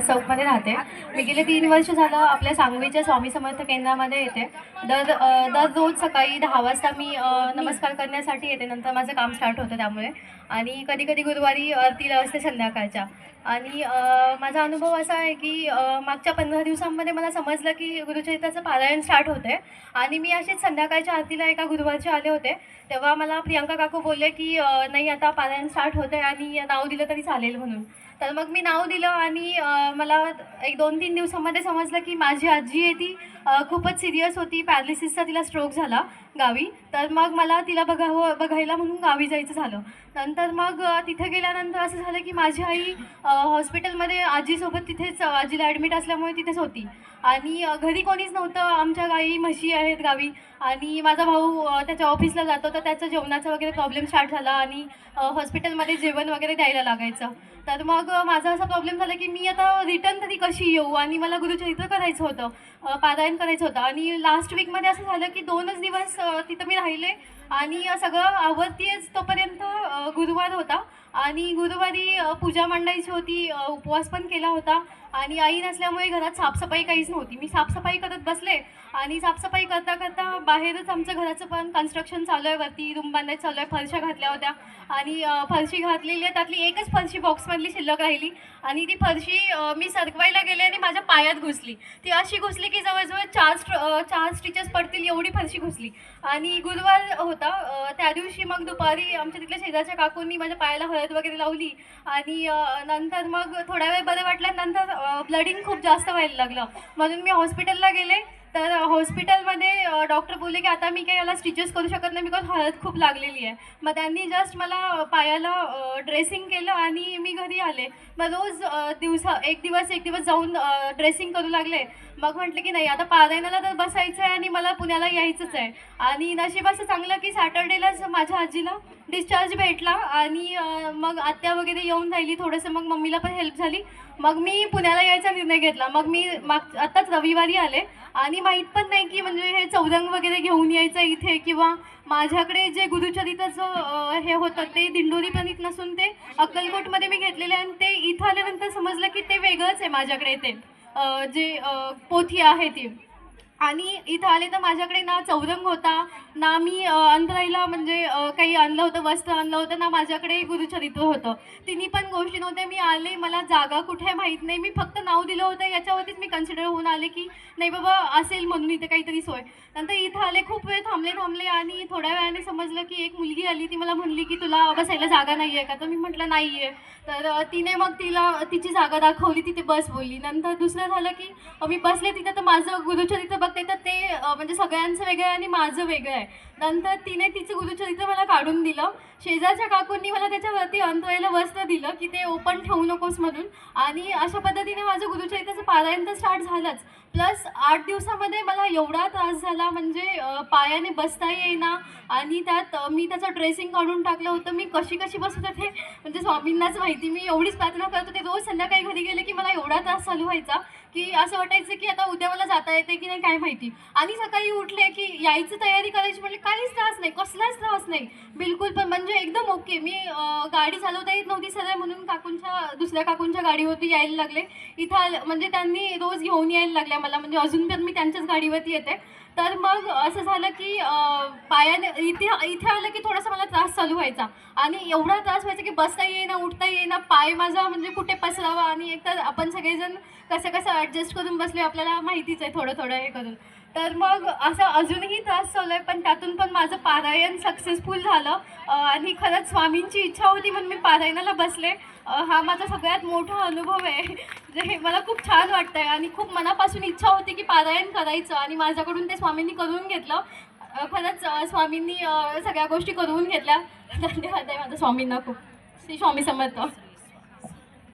चौकमध्ये राहते. मी गेले तीन वर्ष झालं आपल्या सांगवीच्या स्वामी समर्थ केंद्रामध्ये येते. दर दर दररोज सकाळी दहा वाजता मी नमस्कार करण्यासाठी येते. नंतर माझं काम स्टार्ट होतं त्यामुळे. आणि कधी कधी गुरुवारी आरतीला असते संध्याकाळच्या. आणि माझा अनुभव असा आहे की मागच्या पंधरा दिवसांमध्ये मला समजलं की गुरुचरित्राचं पारायण स्टार्ट होते आणि मी अशीच संध्याकाळच्या आरतीला एका गुरुवारचे आले होते. तेव्हा मला प्रियंका काकू बोलले की नाही आता पारायण स्टार्ट होतं आणि नाव दिलं तरी चालेल म्हणून. तर मग मी नाव दिलं आणि मला एक दोन तीन दिवसामध्ये समजलं की माझी आजी आहे ती. खूपच सिरियस होती. पॅरालिसिसचा तिला स्ट्रोक झाला गावी. तर मग मला तिला बघावं हो, बघायला म्हणून गावी जायचं झालं. नंतर मग तिथं तिथे गेल्यानंतर असं झालं की माझी आई हॉस्पिटलमध्ये आजीसोबत तिथेच आजीला ॲडमिट असल्यामुळे तिथेच होती. आणि घरी कोणीच नव्हतं. आमच्या गाई म्हशी आहेत गावी. आणि माझा भाऊ त्याच्या ऑफिसला जातो. तर त्याचं जेवणाचा वगैरे प्रॉब्लेम स्टार्ट झाला आणि हॉस्पिटलमध्ये जेवण वगैरे द्यायला लागायचं. तर मग माझा असा प्रॉब्लेम झाला की मी आता रिटर्न तरी कशी येऊ? आणि मला गुरुचरित्र करायचं होतं. अ, पारायण करायचं होतं. आणि लास्ट वीकमध्ये असं झालं की दोनच दिवस तिथं मी राहिले आणि सगळं आवडतीच तोपर्यंत गुरुवार होता. आणि गुरुवारी पूजा मांडायची होती उपवास पण केला होता. आणि आई नसल्यामुळे घरात साफसफाई काहीच नव्हती. मी साफसफाई करत बसले आणि साफसफाई करता करता बाहेरच आमचं घराचं पण कन्स्ट्रक्शन चालू आहे. वरती रूम बांधायचं चालू आहे. फरशा घातल्या होत्या. आणि फरशी घातलेली आहे. त्यातली एकच फरशी बॉक्समधली शिल्लक राहिली. आणि ती फरशी मी सरकवायला गेले आणि माझ्या पायात घुसली. ती अशी घुसली की जवळजवळ चार स्ट्र चार स्टिचेस पडतील एवढी फरशी घुसली. आणि गुरुवार होता. त्या दिवशी मग दुपारी आमच्या तिथल्या शेजारच्या काकूंनी माझ्या पायाला हळद वगैरे लावली. आणि नंतर मग थोडा वेळ बरं वाटल्यानंतर ब्लडिंग खूप जास्त व्हायला लागलं. म्हणून मी हॉस्पिटलला गेले. तर हॉस्पिटलमध्ये डॉक्टर बोलले की आता मी काही याला स्टिचेस करू शकत नाही बिकॉज हळद खूप लागलेली आहे. मग त्यांनी जस्ट मला पायाला ड्रेसिंग केलं आणि मी घरी आले. मग रोज दिवसा एक दिवस एक दिवस जाऊन ड्रेसिंग करू लागले. मग म्हटलं की नाही आता पारायणाला तर बसायचं आहे आणि मला पुण्याला यायचंच आहे. आणि नशीब असं चांगलं की सॅटर्डेलाच माझ्या आजीला डिस्चार्ज भेटला आणि मग आत्या वगैरे येऊन राहिली. थोडंसं मग मम्मीला पण हेल्प झाली. मग मी पुण्याला यायचा निर्णय घेतला. मग मी माग आत्ताच रविवारी आले आणि माहीत पण नाही की म्हणजे हे चौरंग वगैरे घेऊन यायचं इथे किंवा माझ्याकडे जे गुरुचरिताचं हे होतं ते दिंडोरी प्रणित नसून ते अक्कलकोटमध्ये मी घेतलेले आणि ते इथं आल्यानंतर समजलं की ते वेगळंच आहे माझ्याकडे ते. जे पोथी आहे ती. आणि इथं आले तर माझ्याकडे ना चौरंग होता ना मी अंधराईला म्हणजे काही आणलं होतं वस्त्र आणलं होतं ना माझ्याकडे गुरुचरित्र होतं. तिन्ही पण गोष्टी नव्हत्या. मी आले मला जागा कुठे आहे माहीत नाही. मी फक्त नाव दिलं होतं. याच्यावरतीच मी कन्सिडर होऊन आले की नाही बाबा असेल म्हणून इथे काहीतरी सोय. नंतर इथं आले खूप वेळ थांबले थांबले आणि थोड्या वेळाने समजलं की एक मुलगी आली. ती मला म्हणली की तुला बसायला जागा नाही आहे का? तर मी म्हटलं नाही आहे तर तिने मग तिला तिची जागा दाखवली तिथे बस बोलली. नंतर दुसरं झालं की मी बसले तिथं तर माझं गुरुचरित्र बघते तर ते म्हणजे सगळ्यांचं वेगळं आहे आणि माझं वेगळं आहे. नंतर तिने तिचं गुरुचरित्र मला काढून दिलं. शेजारच्या काकूंनी मला त्याच्यावरती अंतरायला वस्त्र दिलं की ते ओपन ठेवू नकोस म्हणून. आणि अशा पद्धतीने माझं गुरुचरित्राचं पारायण तर स्टार्ट झालंच. प्लस आठ दिवसामध्ये मला एवढा त्रास झाला म्हणजे पायाने बसता येईना. आणि त्यात मी त्याचं ड्रेसिंग काढून टाकलं होतं. मी कशी कशी बसत होते म्हणजे स्वामींनाच माहिती. मी एवढीच प्रार्थना करत होते. रोज संध्याकाळी घरी गेले की मला एवढा त्रास चालू व्हायचा. की असं वाटायचं की आता उद्या मला जाता येते की नाही काय माहिती. आणि सकाळी उठले की यायची तयारी करायची म्हटलं काहीच त्रास नाही कसलाच त्रास नाही. बिलकुल पण म्हणजे एकदम ओके. मी गाडी चालवता येत नव्हती सरळ म्हणून काकूंच्या दुसऱ्या काकूंच्या गाडीवरती यायला लागले. इथं आलं- म्हणजे त्यांनी रोज घेऊन यायला लागल्या मला. म्हणजे अजून पण मी त्यांच्याच गाडीवरती येते. तर मग असं झालं की पायाने इथे इथे आलं की थोडासा मला त्रास चालू व्हायचा. आणि एवढा त्रास व्हायचा की बसता येईना उठता येईना पाय माझा म्हणजे कुठे पसरावा आणि एकतर आपण सगळेजण कसं कसं ॲडजस्ट करून बसले आपल्याला माहितीच आहे थोडं थोडं हे करून. तर मग असं अजूनही त्रास चालू आहे पण त्यातून पण माझं पारायण सक्सेसफुल झालं. आणि खरंच स्वामींची इच्छा होती म्हणून मी पारायणाला बसले. हा माझा सगळ्यात मोठा अनुभव आहे. जे हे मला खूप छान वाटतं आहे आणि खूप मनापासून इच्छा होती की पारायण करायचं आणि माझ्याकडून ते स्वामींनी करून घेतलं. खरंच स्वामींनी सगळ्या गोष्टी करून घेतल्या. धन्यवाद आहे माझ्या स्वामींना खूप. श्री स्वामी समर्थ.